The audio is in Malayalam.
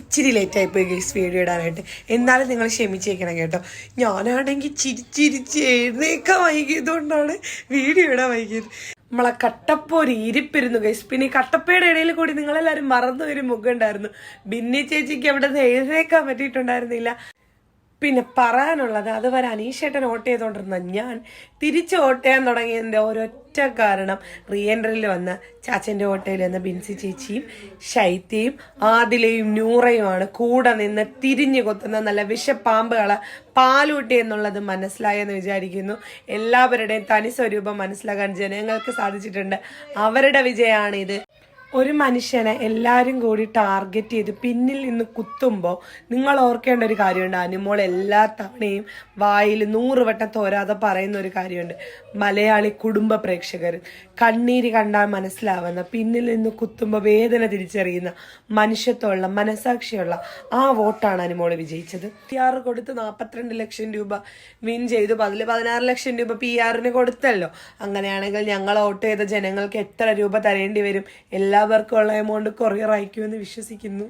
ഇച്ചിരി ലേറ്റ് ആയിപ്പോയി ഗൈസ് വീഡിയോ ഇടാനായിട്ട്. എന്നാലും നിങ്ങൾ ക്ഷമിച്ചേക്കണം കേട്ടോ. ഞാനാണെങ്കിൽ ചിരിച്ചിരിച്ച് എഴുന്നേക്കാൻ വൈകിയതുകൊണ്ടാണ് വീഡിയോ ഇടാൻ വൈകിയത്. നമ്മളെ കട്ടപ്പ ഒരു ഇരിപ്പിരുന്നു ഗൈസ് പിന്നെ ഈ കട്ടപ്പയുടെ ഇടയിൽ കൂടി നിങ്ങളെല്ലാവരും മറന്നു ഒരു മുഖം ഉണ്ടായിരുന്നു. ബിന്നി ചേച്ചിക്ക് അവിടെ നിന്ന് എഴുന്നേക്കാൻ പറ്റിയിട്ടുണ്ടായിരുന്നില്ല. പിന്നെ പറയാനുള്ളത് അതുവരെ അനീഷേട്ടൻ വോട്ട് ചെയ്തുകൊണ്ടിരുന്ന ഞാൻ തിരിച്ച് വോട്ട് ചെയ്യാൻ തുടങ്ങിയതിന്റെ ഒരൊറ്റ കാരണം റീഎൻട്രിയിൽ വന്ന ചാച്ചന്റെ വോട്ടയിൽ വന്ന ബിൻസി ചേച്ചിയും ശൈത്യയും ആദിലയും നൂറയുമാണ് കൂടെ നിന്ന് തിരിഞ്ഞു കൊത്തുന്ന നല്ല വിഷപ്പാമ്പുകളെ പാലൂട്ടി എന്നുള്ളത് മനസ്സിലായെന്ന് വിചാരിക്കുന്നു. എല്ലാവരുടെയും തനി സ്വരൂപം മനസ്സിലാക്കാൻ ജനങ്ങൾക്ക് സാധിച്ചിട്ടുണ്ട്. അവരുടെ വിജയമാണിത്. ഒരു മനുഷ്യനെ എല്ലാവരും കൂടി ടാർഗറ്റ് ചെയ്ത് പിന്നിൽ നിന്ന് കുത്തുമ്പോൾ നിങ്ങൾ ഓർക്കേണ്ട ഒരു കാര്യമുണ്ട്. അനുമോൾ എല്ലാ തവണയും വായിൽ നൂറ് വട്ടം തോരാതെ പറയുന്ന ഒരു കാര്യമുണ്ട്. മലയാളി കുടുംബ പ്രേക്ഷകർ കണ്ണീര് കണ്ടാൽ മനസ്സിലാവുന്ന പിന്നിൽ നിന്ന് കുത്തുമ്പോൾ വേദന തിരിച്ചറിയുന്ന മനുഷ്യത്വമുള്ള മനസാക്ഷിയുള്ള ആ വോട്ടാണ് അനുമോൾ വിജയിച്ചത്. പി ആർ കൊടുത്ത് നാൽപ്പത്തിരണ്ട് ലക്ഷം രൂപ വിൻ ചെയ്തു. അതിൽ പതിനാറ് ലക്ഷം രൂപ പി ആറിന് കൊടുത്തല്ലോ. അങ്ങനെയാണെങ്കിൽ ഞങ്ങൾ വോട്ട് ചെയ്ത ജനങ്ങൾക്ക് എത്ര രൂപ തരേണ്ടി വരും? എല്ലാവർക്കും ഉള്ള എമൗണ്ട് കൊറിയർ അയക്കുമെന്ന് വിശ്വസിക്കുന്നു.